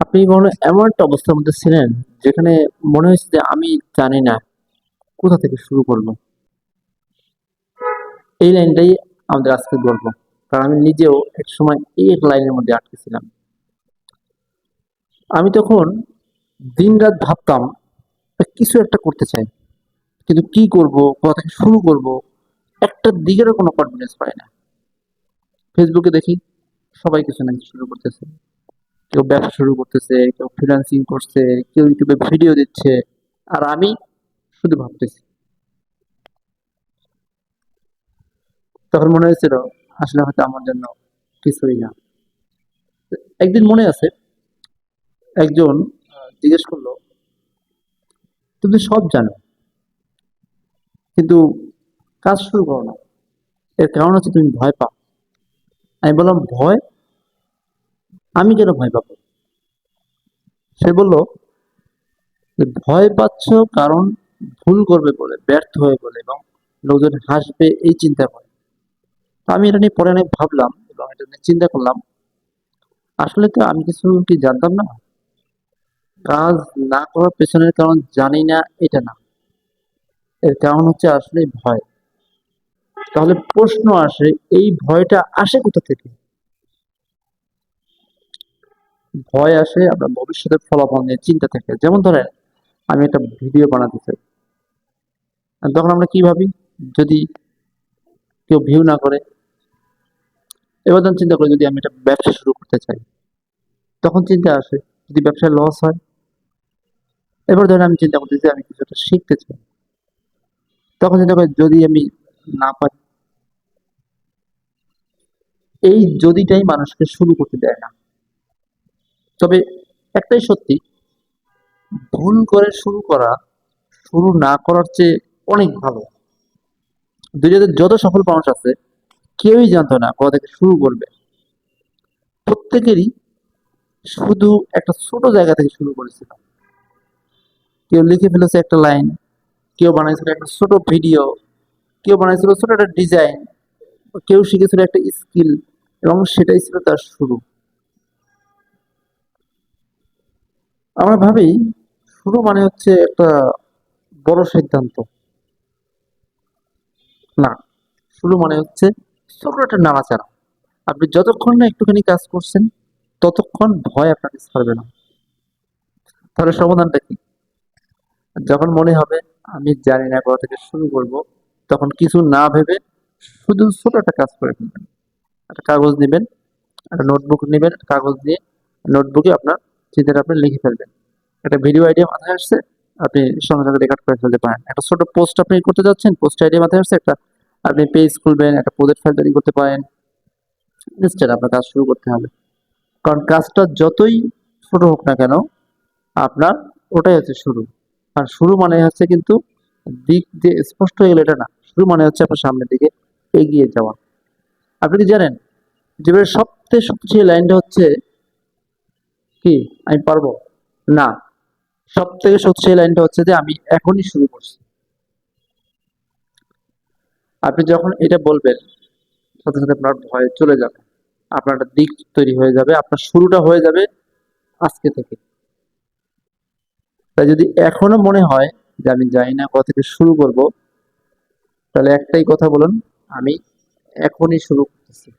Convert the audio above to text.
আপনি কোনো এমন একটা অবস্থার মধ্যে ছিলেন যেখানে মনে হয়েছে যে আমি জানি না কোথা থেকে শুরু করব। এই লাইনটাই আমাদের আজকে গল্প কারণ আমি নিজেও এক সময় এই এক লাইনের মধ্যে আটকে ছিলাম। আমি তখন দিনরাত ভাবতাম কিছু একটা করতে চাই, কিন্তু কি করব, কোথা থেকে শুরু করব, একটা দিকেরও কোনো কনফিডেন্স পাই না। ফেসবুকে দেখি সবাই কিছু না কিছু শুরু করতেছে। কেউ ব্যবসা শুরু করতেছে, কেউ ফ্রিল্যান্সিং করছে, কেউ ইউটিউবে ভিডিও দিচ্ছে। আর আমি শুধু ভাবতেছি। তখন মনে হয়েছিল, আসলে হয়তো আমার জন্য কিছুই না। একদিন মনে আছে, একজন জিজ্ঞেস করল, তুমি সব জানো, কিন্তু কাজ শুরু করো না। এর কারণ হচ্ছে তুমি ভয় পাও। আমি বললাম, ভয়? আমি কেন ভয় পাবো? সে বলল ভয় পাচ্ছ কারণ ভুল করবে বলে, ব্যর্থ হয়ে বলে এবং লোকজন হাসবে এই চিন্তা করে। আমি এটা নিয়ে পরে অনেক ভাবলাম এবং এটা নিয়ে চিন্তা করলাম। আসলে তো আমি কিছু কি জানতাম না? কাজ না করার পেছনের কারণ জানি না, এটা না। এর কারণ হচ্ছে আসলে ভয়। তাহলে প্রশ্ন আসে, এই ভয়টা আসে কোথা থেকে? ভয় আসে আমরা ভবিষ্যতের ফলাফল নিয়ে চিন্তা থাকে। যেমন ধরেন, আমি একটা ভিডিও বানাতে চাই। তখন আমরা কি ভাবি? যদি কেউ ভিউ না করে, এবার যখন চিন্তা করি যদি আমি একটা ব্যবসা শুরু করতে চাই, তখন চিন্তা আসে, যদি ব্যবসায় লস হয়, এবার ধরেন আমি চিন্তা করতেছি আমি কিছু একটা শিখতে চাই। তখন চিন্তা করি যদি আমি না পারি, এই যদিটাই মানুষকে শুরু করতে দেয় না। তবে একটাই সত্যি, ভুল করে শুরু করা, শুরু না করার চেয়ে অনেক ভালো। দুনিয়াতে যত সফল মানুষ আছে, কেউই জানতো না কোথা থেকে শুরু করবে। প্রত্যেকেরই শুধু একটা ছোট জায়গা থেকে শুরু করেছিল। কেউ লিখে ফেলেছে একটা লাইন, কেউ বানাইছিল একটা ছোট ভিডিও, কেউ বানাইছিল ছোট একটা ডিজাইন, কেউ শিখেছিল একটা স্কিল, এবং সেটাই ছিল তার শুরু। আমরা ভাবি শুরু মানে হচ্ছে একটা বড় সিদ্ধান্ত। না, শুরু মানে হচ্ছে ছোট একটা নাড়াচাড়া আপনি যতক্ষণ না একটুখানি কাজ করছেন, ততক্ষণ ভয় আপনাকে ছাড়বে না। তাহলে সমাধানটা কি? যখন মনে হবে আমি জানি না কোথা থেকে শুরু করব, তখন কিছু না ভেবে শুধু ছোট একটা কাজ করে ফেলবেন। একটা কাগজ নেবেন, একটা নোটবুক নেবেন, কাগজ নিয়ে নোটবুকে আপনার চিন্তাটা আপনি লিখে ফেলবেন। একটা ভিডিও আইডিয়া মাথায় আসছে, আপনি সঙ্গে সঙ্গে রেকর্ড করে ফেলতে পারেন। একটা ছোট পোস্ট আপনি করতে যাচ্ছেন পোস্ট আইডিয়া মাথায় আসছে, একটা আপনি পেজ খুলবেন, একটা প্রজেক্ট ফাইল তৈরি করতে পারেন। ইনস্ট্যান্ট আপনার কাজ শুরু করতে হবে। কারণ কাজটা যতই ছোট হোক না কেন, আপনার ওটাই হচ্ছে শুরু। আর শুরু মানে হচ্ছে কিন্তু দিক যে স্পষ্ট হয়ে গেলে এটা না। শুরু মানে হচ্ছে আপনার সামনের দিকে এগিয়ে যাওয়া। আপনি কি জানেন? জীবনের সবচেয়ে শক্তিশালী লাইনটা হচ্ছে কি? আমি পারব? না। সব থেকে শক্তিশালী লাইনটা হচ্ছে যে, আমি এখনই শুরু করছি। আপনি যখন এটা বলবেন, সাথে সাথে আপনার ভয় চলে যাবে। আপনার দিক তৈরি হয়ে যাবে। আপনার শুরুটা হয়ে যাবে আজকে থেকে। তাই যদি এখনও মনে হয় যে, আমি জানি না কোথা থেকে শুরু করব, তাহলে একটাই কথা বলুন, আমি এখনই শুরু করতেছি।